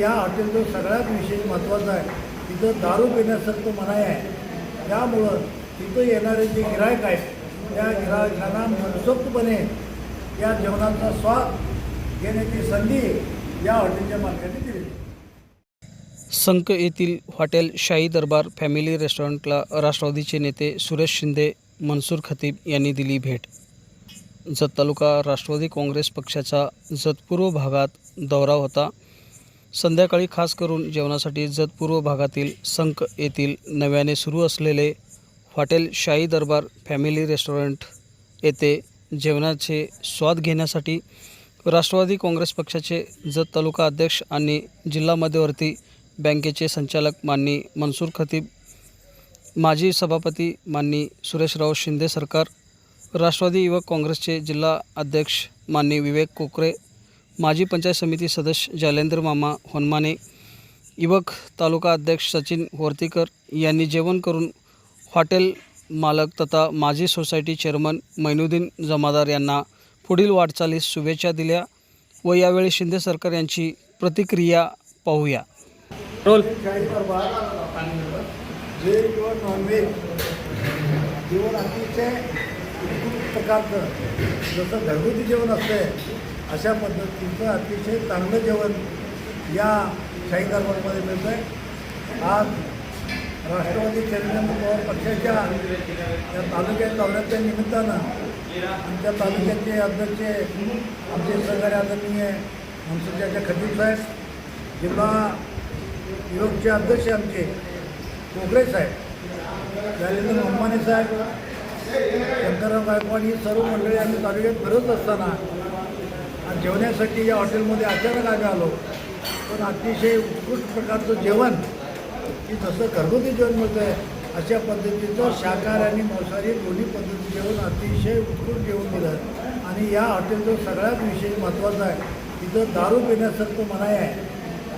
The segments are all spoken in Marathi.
या हॉटेलचं सगळ्यात विशेष महत्त्वाचं आहे. तिथं दारू पिण्यासारखं मनाई आहे. त्यामुळं तिथं येणारे जे गिरायक आहेत त्या गिरायकांना मनसोक्तपणे या जेवणाचा स्वाद घेण्याची संधी या हॉटेलच्या मालकांनी दिली. संक येथील हॉटेल शाही दरबार फॅमिली रेस्टॉरंटला राष्ट्रवादीचे नेते सुरेश शिंदे मनसूर खतीब यांनी दिली भेट. जत तालुका राष्ट्रवादी काँग्रेस पक्षाचा जतपूर्व भागात दौरा होता. संध्याकाळी खास करून जेवणासाठी जतपूर्व भागातील संक येथील नव्याने सुरू असलेले हॉटेल शाही दरबार फॅमिली रेस्टॉरंट येथे जेवणाचे स्वाद घेण्यासाठी राष्ट्रवादी काँग्रेस पक्षाचे जत तालुका अध्यक्ष आणि जिल्हा मध्यवर्ती बँकेचे संचालक माननी मनसूर खतीब माजी सभापती माननी सुरेशराव शिंदे सरकार राष्ट्रवादी युवक काँग्रेसचे जिल्हा अध्यक्ष माननी विवेक कोकरे माजी पंचायत समिती सदस्य जालेंद्र मामा होनमाने युवक तालुका अध्यक्ष सचिन होर्तीकर यांनी जेवण करून हॉटेल मालक तथा माजी सोसायटी चेअरमन मैनुद्दीन जमादार यांना पुढील वाटचालीस शुभेच्छा दिल्या व यावेळी शिंदे सरकार यांची प्रतिक्रिया पाहूया. रोल. शाही दरबार व्हेज किंवा नॉनव्हेज जेवण अतिशय उत्कृष्ट प्रकारचं जसं घरगुती जेवण असतं अशा पद्धतीचं अतिशय चांगलं जेवण या शाही दरबारमध्ये मिळतं आहे आज राष्ट्रवादी चेअरमॅन पवार पक्षाच्या या तालुक्यात दौऱ्याच्या निमित्तानं आमच्या तालुक्याचे अध्यक्ष आमचे सहकारी आदरणीय मनसुख्याच्या खतीब साहेब जिल्हा युरोपचे अध्यक्ष आमचे कोकरे साहेब जालेंद्र मोहम्माने साहेब शंकरराव गायकवाड ही सर्व मंडळी आम्ही तालुक्यात फिरत असताना जेवण्यासाठी या हॉटेलमध्ये अचानक आम्ही आलो. पण अतिशय उत्कृष्ट प्रकारचं जेवण की जसं घरगुती जेवण मिळतं आहे अशा पद्धतीचं शाकाहारी आणि मांसाहारी दोन्ही पद्धती जेवण अतिशय उत्कृष्ट जेवण दिलं. आणि या हॉटेलचं सगळ्यात विशेष महत्त्वाचं आहे तिथं दारू पिण्यासारखं मनाई आहे.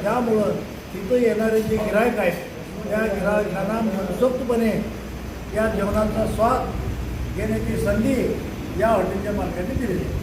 त्यामुळं तिथं येणारे जे गिरायक आहेत त्या गिरायकांना मनसोक्तपणे या जेवणाचा स्वाद घेण्याची संधी या हॉटेलच्या मालकांनी दिलेली आहे